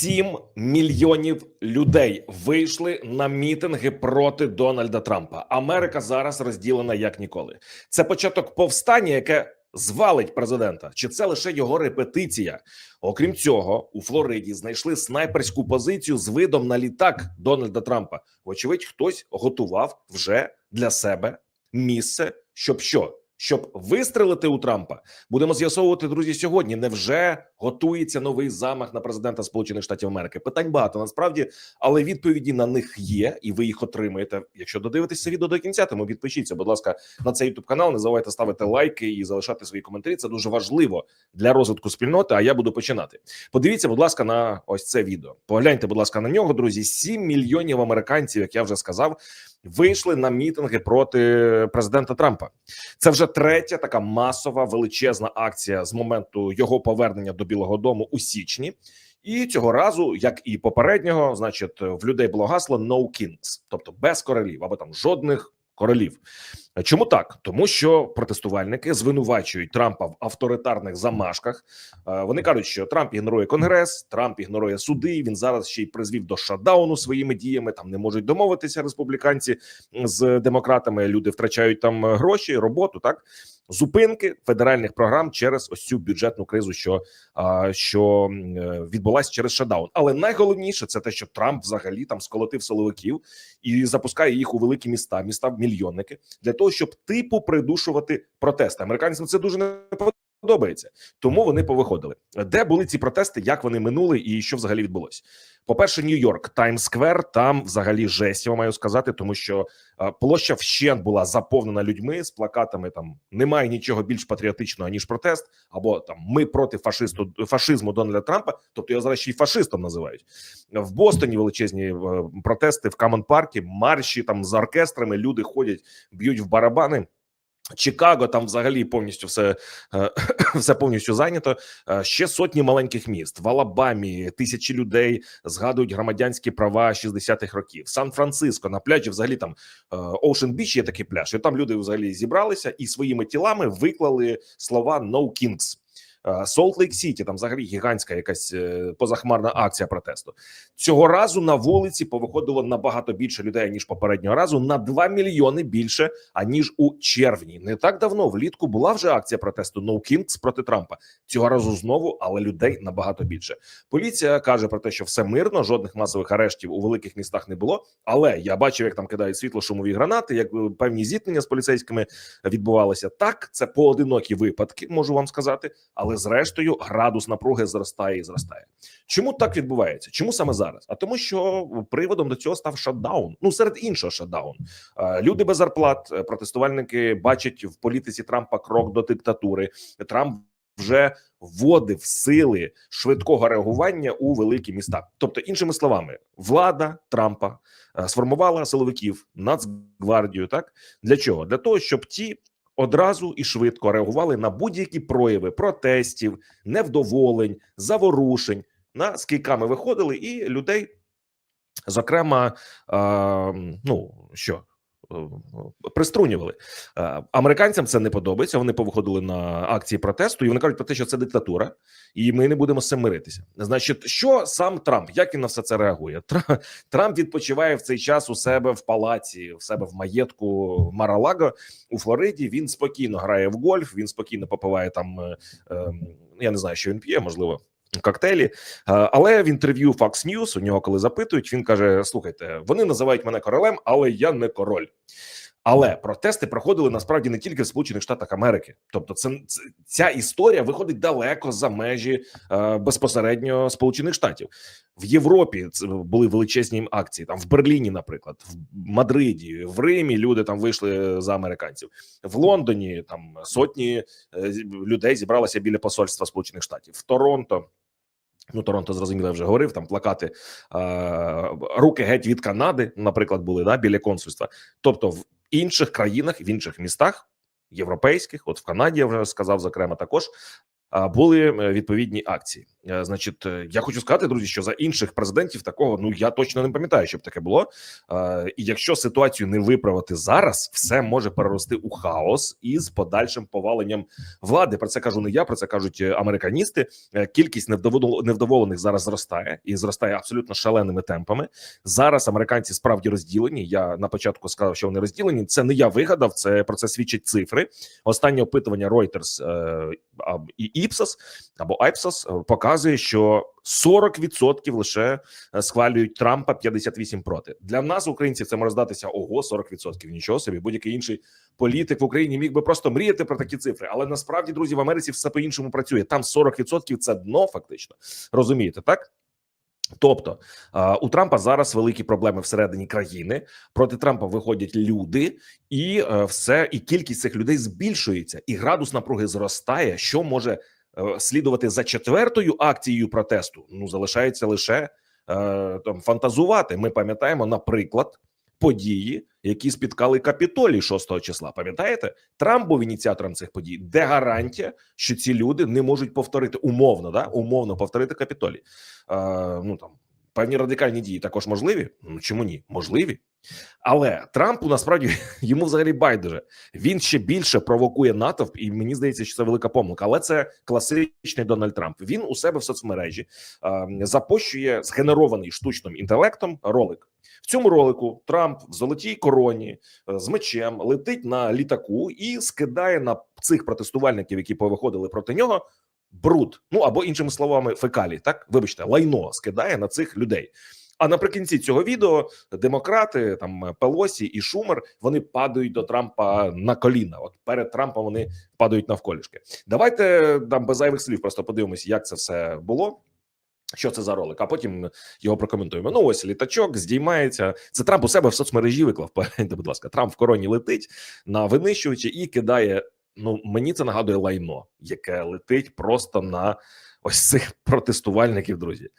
Сім мільйонів людей вийшли на мітинги проти Дональда Трампа. Америка зараз розділена як ніколи. Це початок повстання, яке звалить президента. Чи це лише його репетиція? Окрім цього, у Флориді знайшли снайперську позицію з видом на літак Дональда Трампа. Вочевидь, хтось готував вже для себе місце, щоб що? Щоб вистрелити у Трампа, будемо з'ясовувати друзі сьогодні. Невже готується новий замах на президента Сполучених Штатів Америки? Питань багато насправді, але відповіді на них є, і ви їх отримаєте. Якщо додивитесь це відео до кінця, тому підпишіться, будь ласка, на цей youtube канал. Не забувайте ставити лайки і залишати свої коментарі. Це дуже важливо для розвитку спільноти. А я буду починати. Подивіться, будь ласка, на ось це відео. Погляньте, будь ласка, на нього, друзі. 7 мільйонів американців, як я вже сказав, вийшли на мітинги проти президента Трампа. Це вже третя така масова величезна акція з моменту його повернення до Білого Дому у січні. І цього разу, як і попереднього, значить, в людей було гасло «No kings», тобто без королів або там жодних королів. Чому так? Тому що протестувальники звинувачують Трампа в авторитарних замашках. Е, Вони кажуть, що Трамп ігнорує конгрес, Трамп ігнорує суди. Він зараз ще й призвів до шатдауну своїми діями. Там не можуть домовитися республіканці з демократами. Люди втрачають там гроші, роботу. Так зупинки федеральних програм через ось цю бюджетну кризу, що що е, відбулася через шадаун. Але найголовніше це те, що Трамп взагалі там сколотив силовиків і запускає їх у великі міста, міста мільйонники для того, щоб типу придушувати протести. Американцям це дуже не подобається, тому вони повиходили. Де були ці протести? Як вони минули, і що взагалі відбулося? По перше, Нью-Йорк, Таймс-сквер, там взагалі жесть, я маю сказати, тому що площа вщент була заповнена людьми з плакатами. Там немає нічого більш патріотичного ніж протест, або там ми проти фашисту фашизму Дональда Трампа. Тобто його зараз ще й фашистом називають в Бостоні. Величезні е, протести в Камон Паркі, марші там з оркестрами. Люди ходять, б'ють в барабани. Чикаго там взагалі повністю все, е, все повністю зайнято. Е, Ще сотні маленьких міст в Алабамі. Тисячі людей згадують громадянські права 60-х років. Сан-Франциско на пляжі, взагалі там Оушен Біч є такий пляж. І там люди взагалі зібралися і своїми тілами виклали слова «No Kings». Солт Лейк Сіті, там взагалі гігантська якась е, позахмарна акція протесту. Цього разу на вулиці повиходило набагато більше людей ніж попереднього разу, на 2 мільйони більше аніж у червні. Не так давно влітку була вже акція протесту No Kings проти Трампа. Цього разу знову, але людей набагато більше. Поліція каже про те, що все мирно, жодних масових арештів у великих містах не було. Але я бачив, як там кидають світло шумові гранати, як е, певні зіткнення з поліцейськими відбувалися. Так, це поодинокі випадки, можу вам сказати, але зрештою градус напруги зростає і зростає. Чому так відбувається? Чому саме зараз? А тому, що приводом до цього став шатдаун. Ну серед іншого шатдаун. Е, Люди без зарплат, е, протестувальники бачать в політиці Трампа крок до диктатури. Трамп вже вводив сили швидкого реагування у великі міста. Тобто, іншими словами, влада Трампа е, сформувала силовиків Нацгвардію. Так для чого? Для того, щоб ті одразу і швидко реагували на будь-які прояви протестів, невдоволень, заворушень. На з виходили і людей, зокрема, е, ну що. Е, Приструнювали Е, американцям. Це не подобається. Вони повиходили на акції протесту, і вони кажуть про те, що це диктатура, і ми не будемо з цим миритися. Значить, що сам Трамп, як він на все це реагує? Тра- Трамп відпочиває в цей час у себе в палаці, в себе в маєтку Маралаго у Флориді. Він спокійно грає в гольф. Він спокійно попиває там. е, е, Я не знаю, що він п'є, можливо. Коктейлі, Е, але в інтерв'ю Fox News у нього, коли запитують, він каже: Слухайте, вони називають мене королем, але я не король. Але протести проходили насправді не тільки в Сполучених Штатах Америки, тобто, це, ця історія виходить далеко за межі е, безпосередньо Сполучених Штатів в Європі. Це були величезні акції. Там в Берліні, наприклад, в Мадриді, в Римі люди там вийшли за американців. В Лондоні там сотні е, людей зібралися біля посольства Сполучених Штатів в Торонто. Ну, Торонто зрозуміло, я вже говорив. Там плакати е, руки геть від Канади, наприклад, були да біля консульства. Тобто, в інших країнах, в інших містах європейських, от в Канаді я вже сказав, зокрема, також були е, відповідні акції. Е, Значить, е, я хочу сказати, друзі, що за інших президентів такого ну я точно не пам'ятаю, щоб таке було. Е, І якщо ситуацію не виправити зараз, все може перерости у хаос із подальшим поваленням влади. Про це кажу не я, про це кажуть американісти. Кількість невдоволених зараз зростає і зростає абсолютно шаленими темпами. Зараз американці справді розділені. Я на початку сказав, що вони розділені. Це не я вигадав. Це про це свідчать цифри. Останнє опитування Reuters і Ipsos або Ipsos е, показує, що 40% лише е, схвалюють Трампа, 58 проти. Для нас, українців, це може здатися ого, 40%. Нічого собі, будь-який інший політик в Україні міг би просто мріяти про такі цифри. Але насправді, друзі, в Америці все по іншому працює. Там 40% – це дно, фактично. Розумієте, так? Тобто у Трампа зараз великі проблеми всередині країни. Проти Трампа виходять люди, і е, все, і кількість цих людей збільшується, і градус напруги зростає. Що може е, слідувати за четвертою акцією протесту? Ну залишається лише е, там фантазувати. Ми пам'ятаємо, наприклад, події, які спіткали Капітолій 6 числа. Пам'ятаєте, Трамп був ініціатором цих подій. Де гарантія, що ці люди не можуть повторити умовно, да умовно повторити Капітолій? Е, ну там певні радикальні дії також можливі. Ну чому ні? Можливі. Але Трампу насправді йому взагалі байдуже. Він ще більше провокує натовп, і мені здається, що це велика помилка. Але це класичний Дональд Трамп. Він у себе в соцмережі е, запощує згенерований штучним інтелектом ролик. В цьому ролику Трамп в золотій короні е, з мечем летить на літаку і скидає на цих протестувальників, які повиходили проти нього. Бруд, ну або іншими словами, фекалі, так вибачте, лайно скидає на цих людей. А наприкінці цього відео демократи, там Пелосі і Шумер, вони падають до Трампа на коліна. От перед Трампом вони падають навколішки. Давайте там без зайвих слів просто подивимось, як це все було. Що це за ролик? А потім його прокоментуємо. Ну ось літачок здіймається. Це Трамп у себе в соцмережі виклав. Будь ласка, Трамп в короні летить на винищувачі і кидає. Ну мені це нагадує лайно, яке летить просто на ось цих протестувальників, друзі.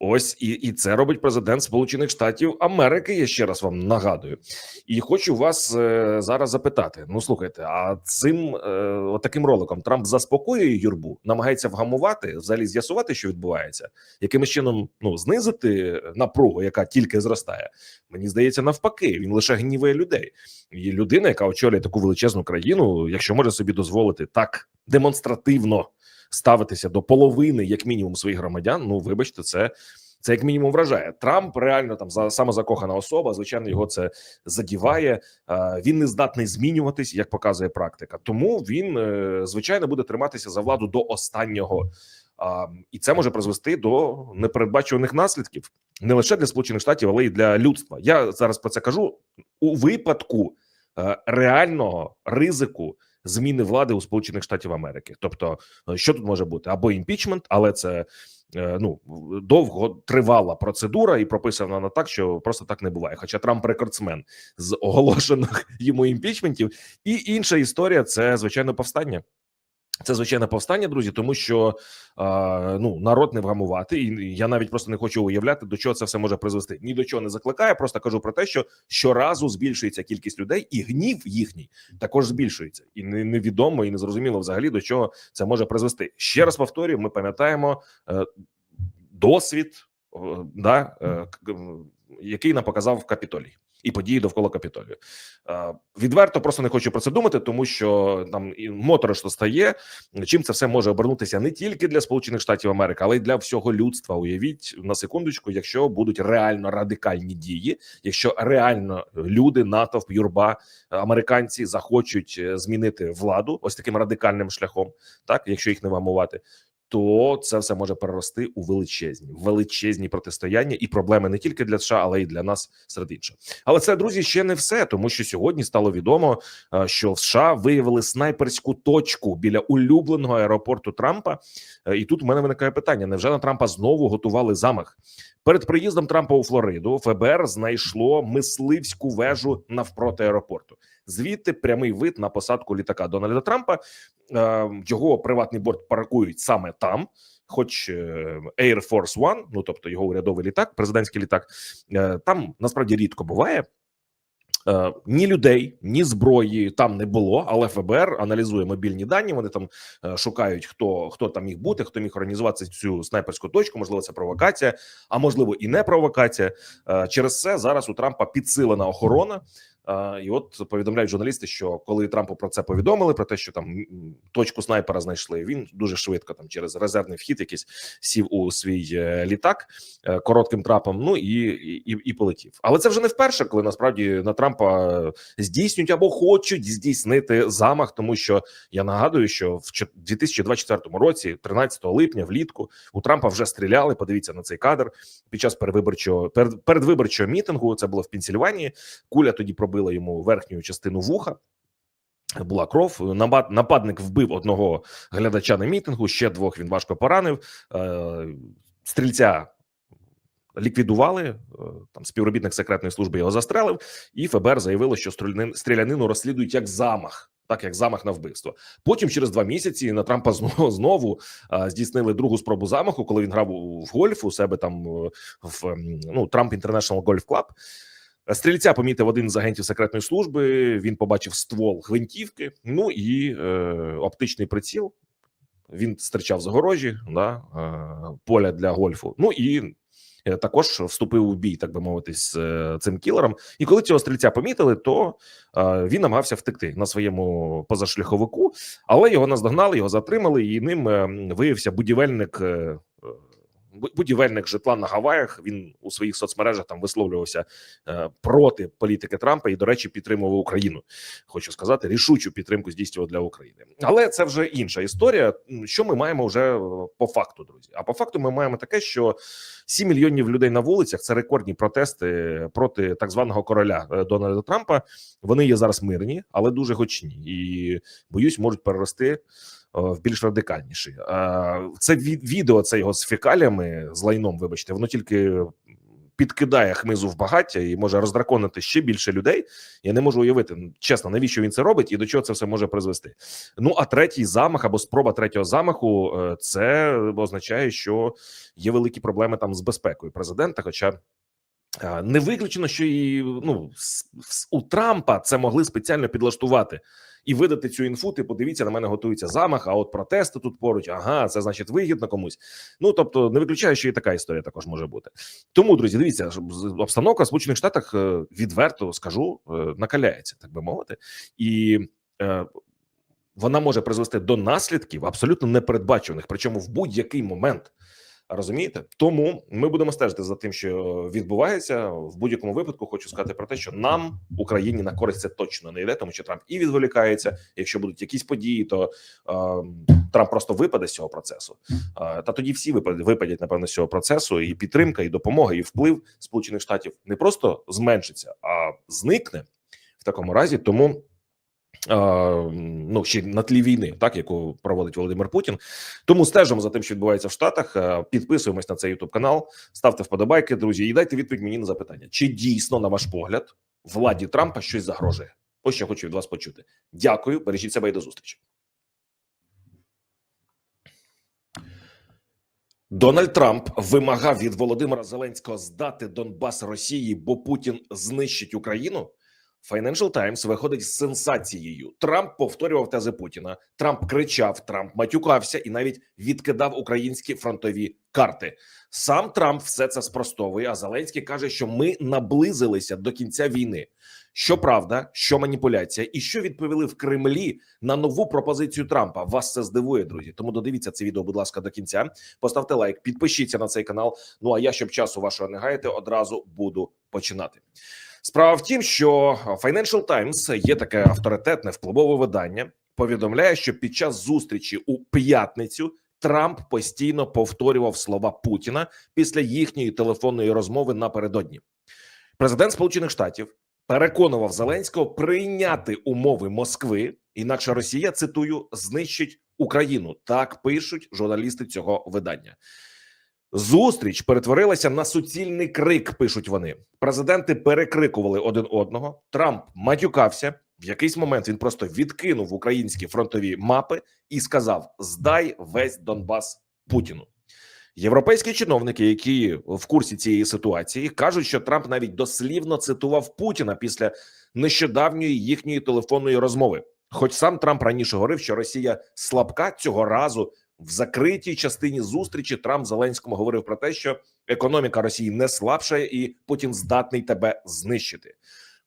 Ось і і це робить президент Сполучених Штатів Америки. Я ще раз вам нагадую, і хочу вас е, зараз запитати: ну слухайте, а цим е, таким роликом Трамп заспокоює юрбу, намагається вгамувати, взагалі з'ясувати, що відбувається, якимось чином ну знизити напругу, яка тільки зростає. Мені здається, навпаки, він лише гнівує людей. І людина, яка очолює таку величезну країну, якщо може собі дозволити так демонстративно ставитися до половини, як мінімум, своїх громадян. Ну вибачте, це це як мінімум вражає. Трамп реально там за самозакохана особа. Звичайно, його це задіває. Він не здатний змінюватись, як показує практика. Тому він е, звичайно буде триматися за владу до останнього. І це може призвести до непередбачуваних наслідків не лише для сполучених штатів, але й для людства. Я зараз про це кажу у випадку е, реального ризику зміни влади у Сполучених Штатів Америки. Тобто, е, що тут може бути або імпічмент, але це е, ну довго тривала процедура і прописана вона так, що просто так не буває. Хоча Трамп рекордсмен з оголошених йому імпічментів, і інша історія це звичайно повстання. Це звичайне повстання, друзі, тому що е, ну народ не вгамувати, і я навіть просто не хочу уявляти, до чого це все може призвести. Ні до чого не закликає. Просто кажу про те, що щоразу збільшується кількість людей, і гнів їхній також збільшується, і невідомо і не зрозуміло взагалі до чого це може призвести. Ще раз повторюю: ми пам'ятаємо е, досвід, е, да, е, який нам показав Капітолій і події довкола Капітолію. Е, відверто просто не хочу про це думати, тому що там і моторошно стає. Чим це все може обернутися не тільки для Сполучених Штатів Америки, але й для всього людства. Уявіть на секундочку, якщо будуть реально радикальні дії, якщо реально люди, натовп, юрба, американці захочуть е, змінити владу ось таким радикальним шляхом, так якщо їх не вамувати. То це все може перерости у величезні величезні протистояння і проблеми не тільки для США, але й для нас серед іншого. Але це друзі ще не все, тому що сьогодні стало відомо, е, що в США виявили снайперську точку біля улюбленого аеропорту Трампа. Е, І тут у мене виникає питання: невже на Трампа знову готували замах? Перед приїздом Трампа у Флориду ФБР знайшло мисливську вежу навпроти аеропорту. Звідти прямий вид на посадку літака Дональда Трампа. Е, Його приватний борт паркують саме там. Хоч е, Air Force One, ну тобто його урядовий літак, президентський літак, е, там насправді рідко буває. Е, ні людей, ні зброї там не було, але ФБР аналізує мобільні дані. Вони там е, шукають, хто хто там міг бути, хто міг організувати цю снайперську точку. Можливо, це провокація, а можливо і не провокація. Е, через це зараз у Трампа підсилена охорона. Е, І от повідомляють журналісти, що коли Трампу про це повідомили, про те, що там точку снайпера знайшли, він дуже швидко там через резервний вхід якийсь сів у свій е, літак е, коротким трапом. Ну і, і, і полетів. Але це вже не вперше, коли насправді на Трампа е, здійснюють або хочуть здійснити замах, тому що я нагадую, що в чо- 2024 році, 13 липня, влітку, у Трампа вже стріляли. Подивіться на цей кадр під час перевиборчого перед, передвиборчого мітингу. Це було в Пенсільванії. Куля тоді пробила йому верхню частину вуха. Була кров. Напад- Нападник вбив одного глядача на мітингу. Ще двох він важко поранив. Е, Стрільця ліквідували. е, Там співробітник секретної служби його застрелив, і ФБР заявило, що стрілянин- стрілянину розслідують як замах. Так як замах на вбивство. Потім, через два місяці, на Трампа знову знову а, здійснили другу спробу замаху, коли він грав в гольф у себе там е, в ем, ну Трамп International Golf Club. Стрільця помітив один з агентів секретної служби. Він побачив ствол гвинтівки. Ну і е, оптичний приціл. Він стирчав загорожі, да, е, поля для гольфу. Ну і е, також вступив у бій, так би мовити, з е, цим кілером. І коли цього стрільця помітили, то е, він намагався втекти на своєму позашляховику, але його наздогнали, його затримали, і ним е, виявився будівельник. е, е, бу- Будівельник житла на Гаваях він у своїх соцмережах там висловлювався е, проти політики Трампа і, до речі, підтримував Україну. Хочу сказати, рішучу підтримку здійснював для України. Але це вже інша історія. Що ми маємо вже е, по факту, друзі? А по факту ми маємо таке, що 7 мільйонів людей на вулицях це рекордні протести проти так званого короля е, Дональда Трампа. Вони є зараз мирні, але дуже гучні і боюсь, можуть перерости е, в більш радикальніші. Е, Це ві- відео це його з фекаліями, з лайном. Вибачте, воно тільки підкидає хмизу в багаття і може роздраконити ще більше людей. Я не можу уявити ну, чесно, навіщо він це робить і до чого це все може призвести. Ну а третій замах або спроба третього замаху е, це означає, що є великі проблеми там з безпекою президента. Хоча не виключено, що і ну у Трампа це могли спеціально підлаштувати і видати цю інфу. Типу, дивіться, на мене готується замах. А от протести тут поруч. Ага, це значить вигідно комусь. Ну тобто, не виключаю, що і така історія також може бути. Тому, друзі, дивіться, обстановка в Сполучених Штатах е, відверто скажу, е, накаляється, так би мовити, і е, вона може призвести до наслідків абсолютно непередбачуваних, причому в будь-який момент. Розумієте, тому ми будемо стежити за тим, що відбувається в будь-якому випадку. Хочу сказати про те, що нам Україні на користь це точно не йде, тому що Трамп і відволікається. Якщо будуть якісь події, то е, Трамп просто випаде з цього процесу. Е, та тоді всі випадять, випадять напевно з цього процесу, і підтримка, і допомога, і вплив Сполучених Штатів не просто зменшиться, а зникне в такому разі. Тому ну ще на тлі війни, так яку проводить Володимир Путін. Тому стежимо за тим, що відбувається в Штатах. Е, Підписуємось на цей Ютуб канал, ставте вподобайки, друзі, і дайте відповідь мені на запитання: чи дійсно, на ваш погляд, владі Трампа щось загрожує? Ось що хочу від вас почути. Дякую, бережіть себе і до зустрічі. Дональд Трамп вимагав від Володимира Зеленського здати Донбас Росії, бо Путін знищить Україну. Financial Times виходить з сенсацією. Трамп повторював тези Путіна. Трамп кричав, Трамп матюкався і навіть відкидав українські фронтові карти. Сам Трамп все це спростовує. А Зеленський каже, що ми наблизилися до кінця війни. Що правда, що маніпуляція, і що відповіли в Кремлі на нову пропозицію Трампа. Вас це здивує, друзі. Тому додивіться це відео, будь ласка, до кінця. Поставте лайк, підпишіться на цей канал. Ну а я, щоб часу вашого не гаяти, одразу буду починати. Справа в тім, що Financial Times є таке авторитетне впливове видання. Повідомляє, що під час зустрічі у п'ятницю Трамп постійно повторював слова Путіна після їхньої телефонної розмови напередодні. Президент Сполучених Штатів переконував Зеленського прийняти умови Москви, інакше Росія цитую знищить Україну. Так пишуть журналісти цього видання. Зустріч перетворилася на суцільний крик. Пишуть вони. Президенти перекрикували один одного. Трамп матюкався. В якийсь момент він просто відкинув українські фронтові мапи і сказав: Здай весь Донбас Путіну. Європейські чиновники, які в курсі цієї ситуації, кажуть, що Трамп навіть дослівно цитував Путіна після нещодавньої їхньої телефонної розмови. Хоч сам Трамп раніше говорив, що Росія слабка цього разу в закритій частині зустрічі Трамп Зеленському говорив про те, що економіка Росії не слабшає, і Путін здатний тебе знищити.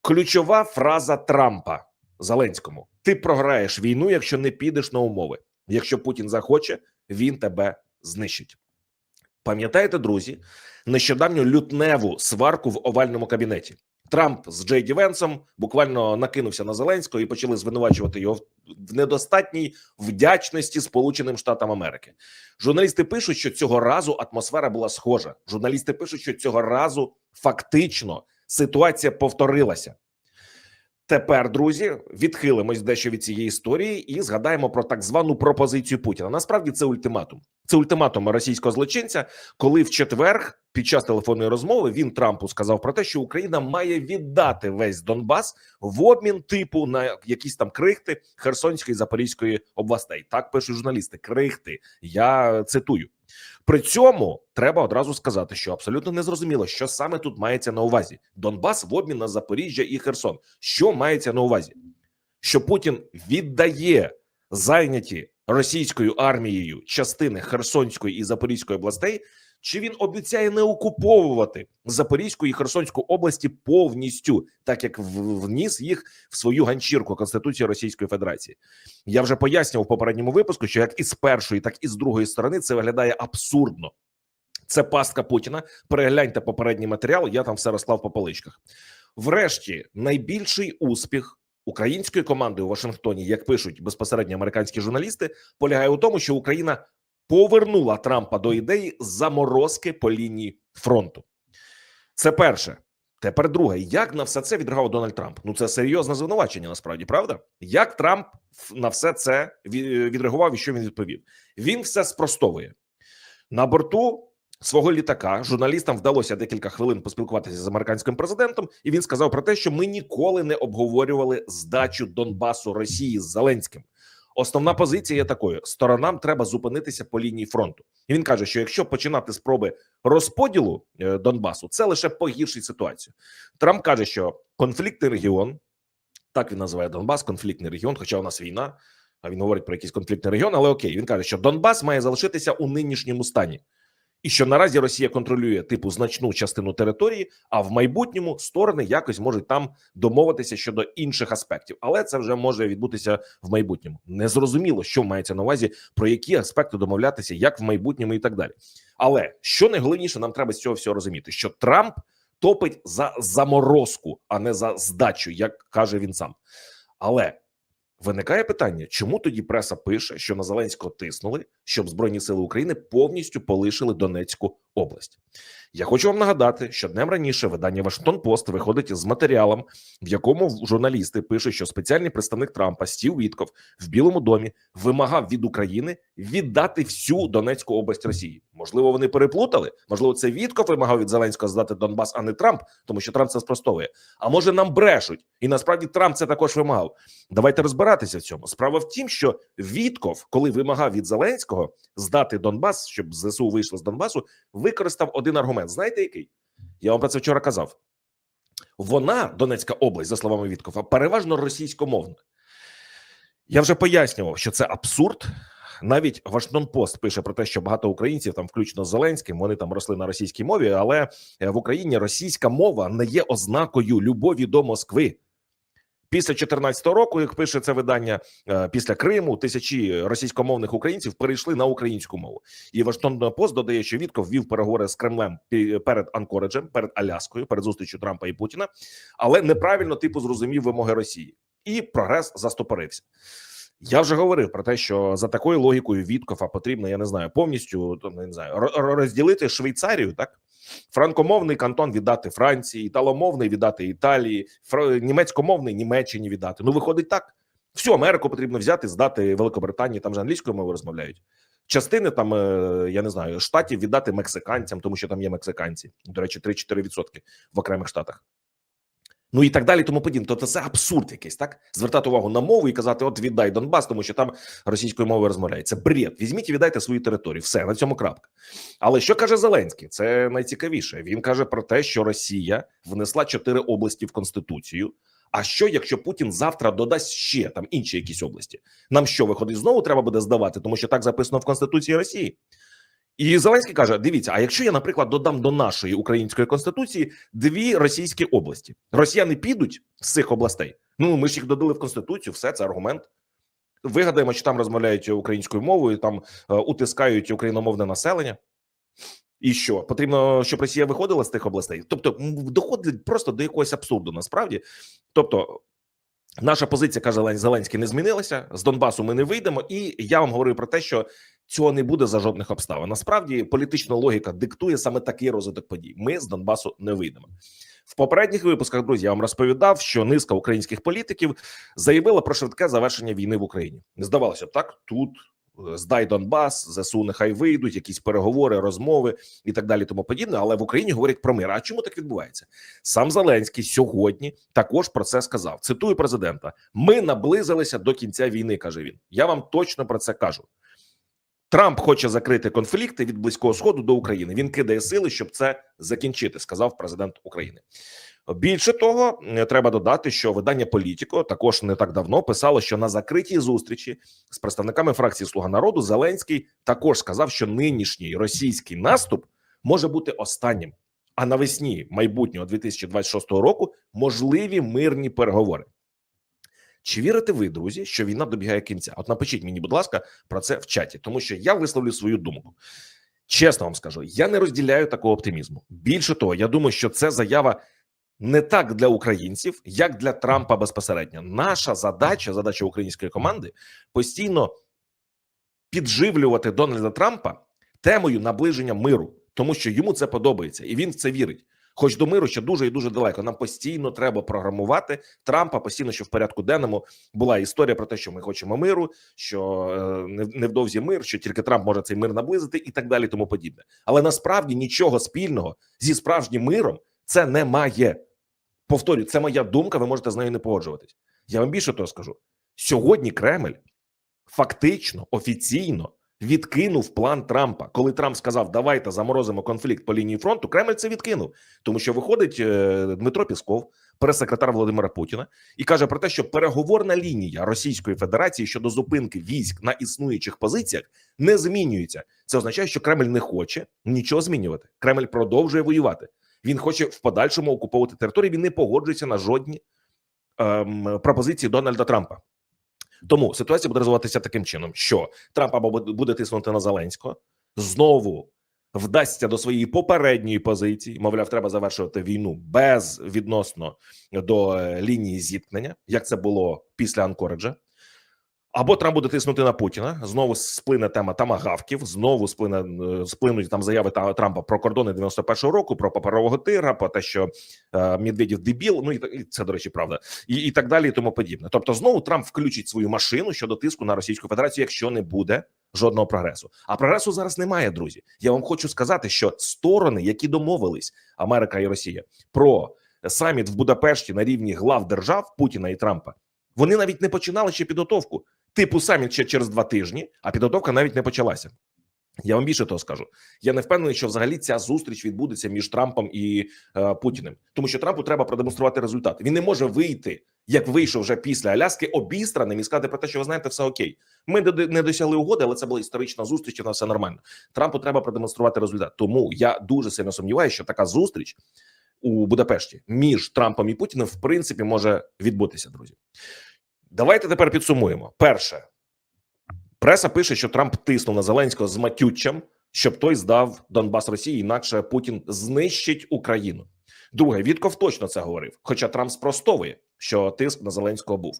Ключова фраза Трампа Зеленському: ти програєш війну, якщо не підеш на умови. Якщо Путін захоче, він тебе знищить. Пам'ятаєте, друзі, нещодавню лютневу сварку в овальному кабінеті. Трамп з Джей Ді Венсом буквально накинувся на Зеленського і почали звинувачувати його в недостатній вдячності Сполученим Штатам Америки. Журналісти пишуть, що цього разу атмосфера була схожа. Журналісти пишуть, що цього разу фактично ситуація повторилася. Тепер, друзі, відхилимось дещо від цієї історії і згадаємо про так звану пропозицію Путіна. Насправді це ультиматум. Це ультиматум російського злочинця, коли в четвер під час телефонної розмови він Трампу сказав про те, що Україна має віддати весь Донбас в обмін типу на якісь там крихти Херсонської і Запорізької областей. Так пишуть журналісти. Крихти. Я цитую. При цьому треба одразу сказати, що абсолютно не зрозуміло, що саме тут мається на увазі: Донбас в обмін на Запоріжжя і Херсон. Що мається на увазі? Що Путін віддає зайняті російською армією частини Херсонської і Запорізької областей, чи він обіцяє не окуповувати Запорізьку і Херсонську області повністю, так як вніс їх в свою ганчірку Конституції Російської Федерації? Я вже пояснював в попередньому випуску, що як із першої, так і з другої сторони це виглядає абсурдно. Це пастка Путіна. Перегляньте попередній матеріал. Я там все розклав по поличках. Врешті, найбільший успіх української команди у Вашингтоні, як пишуть безпосередньо американські журналісти, полягає у тому, що Україна повернула Трампа до ідеї заморозки по лінії фронту. Це перше. Тепер друге, як на все це відреагував Дональд Трамп? Ну це серйозне звинувачення, насправді правда. Як Трамп на все це ві- відреагував і що він відповів? Він все спростовує на борту свого літака. Журналістам вдалося декілька хвилин поспілкуватися з американським президентом, і він сказав про те, що ми ніколи не обговорювали здачу Донбасу Росії з Зеленським. Основна позиція є такою: сторонам треба зупинитися по лінії фронту. І він каже, що якщо починати спроби розподілу е, Донбасу, це лише погіршить ситуацію. Трамп каже, що конфліктний регіон, так він називає Донбас, конфліктний регіон, хоча у нас війна. А він говорить про якийсь конфліктний регіон, але окей, він каже, що Донбас має залишитися у нинішньому стані, і що наразі Росія контролює типу значну частину території, а в майбутньому сторони якось можуть там домовитися щодо інших аспектів. Але це вже може відбутися в майбутньому. Незрозуміло, що мається на увазі, про які аспекти домовлятися, як в майбутньому і так далі. Але що найголовніше, нам треба з цього всього розуміти, що Трамп топить за заморозку, а не за здачу, як каже він сам. Але виникає питання, чому тоді преса пише, що на Зеленського тиснули, щоб Збройні сили України повністю полишили Донецьку область? Я хочу вам нагадати, що днем раніше видання Вашингтон Пост виходить з матеріалом, в якому журналісти пишуть, що спеціальний представник Трампа Стів Вітков в Білому домі вимагав від України віддати всю Донецьку область Росії. Можливо, вони переплутали. Можливо, це Вітков вимагав від Зеленського здати Донбас, а не Трамп, тому що Трамп це спростовує. А може нам брешуть, і насправді Трамп це також вимагав. Давайте розбиратися в цьому. Справа в тім, що Вітков, коли вимагав від Зеленського здати Донбас, щоб ЗСУ вийшло з Донбасу, використав один аргумент. Знаєте, який? Я вам про це вчора казав. Вона, Донецька область, за словами Віткова, переважно російськомовна. Я вже пояснював, що це абсурд. Навіть Вашингтон Пост пише про те, що багато українців, там, включно з Зеленським, вони там росли на російській мові, але е, в Україні російська мова не є ознакою любові до Москви. Після 14 року, як пише це видання, е, після Криму тисячі російськомовних українців перейшли на українську мову. І Вашингтон Пост додає, що Вітков вів переговори з Кремлем перед Анкориджем, перед Аляскою, перед зустрічю Трампа і Путіна, але неправильно типу зрозумів вимоги Росії, і прогрес застопорився. Я вже говорив про те, що за такою логікою Віткофа потрібно, я не знаю, повністю не знаю, ро- ро- розділити Швейцарію, так франкомовний кантон віддати Франції, італомовний віддати Італії, фр... німецькомовний Німеччині віддати. Ну виходить так. Всю Америку потрібно взяти, здати Великобританії, там же англійською мовою розмовляють. Частини там, е, я не знаю, штатів віддати мексиканцям, тому що там є мексиканці. До речі, 3-4% в окремих штатах. Ну і так далі, тому подібне. Тобто це абсурд якийсь, так? Звертати увагу на мову і казати: от віддай Донбас, тому що там російською мовою розмовляють. Це бред. Візьміть і віддайте свою територію. Все на цьому крапка. Але що каже Зеленський? Це найцікавіше. Він каже про те, що Росія внесла чотири області в конституцію. А що, якщо Путін завтра додасть ще там інші якісь області? Нам що виходить знову треба буде здавати, тому що так записано в Конституції Росії. І Зеленський каже: дивіться, а якщо я, наприклад, додам до нашої української конституції дві російські області, росіяни підуть з цих областей. Ну ми ж їх додали в конституцію, все це аргумент. Вигадаємо, що там розмовляють українською мовою, там е, утискають україномовне населення. І що потрібно, щоб Росія виходила з тих областей? Тобто, доходить просто до якогось абсурду. Насправді, тобто, наша позиція каже Зелен- Зеленський, не змінилася. З Донбасу ми не вийдемо. І я вам говорю про те, що цього не буде за жодних обставин. Насправді, політична логіка диктує саме такий розвиток подій. Ми з Донбасу не вийдемо. В попередніх випусках, друзі, я вам розповідав, що низка українських політиків заявила про швидке завершення війни в Україні. Не Здавалося б, так тут здай Донбас, ЗСУ нехай вийдуть, якісь переговори, розмови і так далі, тому подібне. Але в Україні говорять про мир. А чому так відбувається? Сам Зеленський сьогодні також про це сказав. Цитую президента: ми наблизилися до кінця війни. каже він. Я вам точно про це кажу. Трамп хоче закрити конфлікти від близького сходу до України. Він кидає сили, щоб це закінчити, сказав президент України. Більше того, е, треба додати, що видання Політіко також не так давно писало, що на закритій зустрічі з представниками фракції Слуга народу Зеленський також сказав, що нинішній російський наступ може бути останнім. А навесні майбутнього 2026 року можливі мирні переговори. Чи вірите ви, друзі, що війна добігає кінця? От напишіть мені, будь ласка, про це в чаті, тому що я висловлю свою думку. Чесно вам скажу, я не розділяю такого оптимізму. Більше того, я думаю, що це заява не так для українців, як для Трампа безпосередньо. Наша задача, задача української команди постійно підживлювати Дональда Трампа темою наближення миру, тому що йому це подобається, і він в це вірить. Хоч до миру ще дуже і дуже далеко. Нам постійно треба програмувати Трампа. Постійно, що в порядку денному була історія про те, що ми хочемо миру, що е, невдовзі мир, що тільки Трамп може цей мир наблизити, і так далі, тому подібне. Але насправді нічого спільного зі справжнім миром це немає. Повторюю, це моя думка. Ви можете з нею не погоджуватись. Я вам більше того скажу: сьогодні Кремль фактично офіційно відкинув план Трампа. Коли Трамп сказав, давайте заморозимо конфлікт по лінії фронту, Кремль це відкинув, тому що виходить е, Дмитро Пісков, прес-секретар Володимира Путіна, і каже про те, що переговорна лінія Російської Федерації щодо зупинки військ на існуючих позиціях не змінюється. Це означає, що Кремль не хоче нічого змінювати. Кремль продовжує воювати. Він хоче в подальшому окуповувати території. Він не погоджується на жодні ем, пропозиції Дональда Трампа. Тому ситуація буде розвиватися таким чином, що Трамп або буде- тиснути на Зеленського, знову вдасться до своєї попередньої позиції. Мовляв, треба завершувати війну без відносно до е, лінії зіткнення, як це було після Анкориджа. Або Трамп буде тиснути на Путіна. Знову сплине тема тамагавків. Знову сплине е, сплинуть там заяви Трампа про кордони 91-го року, про паперового тигра, про те, що е, Медведєв дебіл. Ну і це до речі, правда, і, і так далі, і тому подібне. Тобто, знову Трамп включить свою машину щодо тиску на Російську Федерацію, якщо не буде жодного прогресу. А прогресу зараз немає, друзі. Я вам хочу сказати, що сторони, які домовились Америка і Росія про саміт в Будапешті на рівні глав держав Путіна і Трампа, вони навіть не починали ще підготовку. Типу саміт ще через два тижні, а підготовка навіть не почалася. Я вам більше того скажу. Я не впевнений, що взагалі ця зустріч відбудеться між Трампом і е, Путіним, тому що Трампу треба продемонструвати результат. Він не може вийти, як вийшов вже після Аляски, обістраним і сказати про те, що ви знаєте, все окей. Ми не- досягли угоди, але це була історична зустріч. і на все нормально. Трампу треба продемонструвати результат. Тому я дуже сильно сумніваюся, що така зустріч у Будапешті між Трампом і Путіним в принципі може відбутися, друзі. Давайте тепер підсумуємо. Перше, преса пише, що Трамп тиснув на Зеленського з матючем, щоб той здав Донбас Росії, інакше Путін знищить Україну. Друге, Вітков точно це говорив. Хоча Трамп спростовує, що тиск на Зеленського був.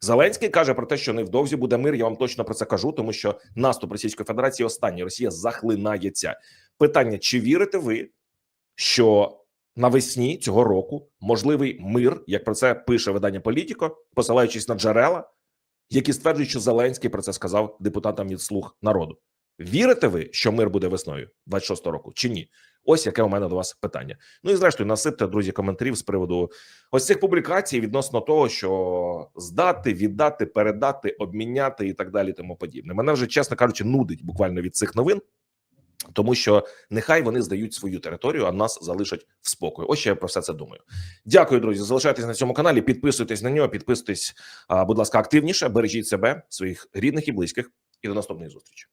Зеленський каже про те, що невдовзі буде мир. Я вам точно про це кажу, тому що наступ Російської Федерації останній Росія захлинається. Питання: чи вірите ви, що навесні цього року можливий мир, як про це пише видання Політіко, посилаючись на джерела, які стверджують, що Зеленський про це сказав депутатам від слуг народу. Вірите ви, що мир буде весною 26 року, чи ні? Ось яке у мене до вас питання. Ну і зрештою, насипте, друзі, коментарів з приводу ось цих публікацій відносно того, що здати, віддати, передати, обміняти і так далі. Тому подібне. Мене вже чесно кажучи, нудить буквально від цих новин. Тому що нехай вони здають свою територію, а нас залишать в спокою. Ось я про все це думаю. Дякую, друзі. Залишайтесь на цьому каналі, підписуйтесь на нього, підписуйтесь, будь ласка, активніше. Бережіть себе, своїх рідних і близьких. І до наступної зустрічі.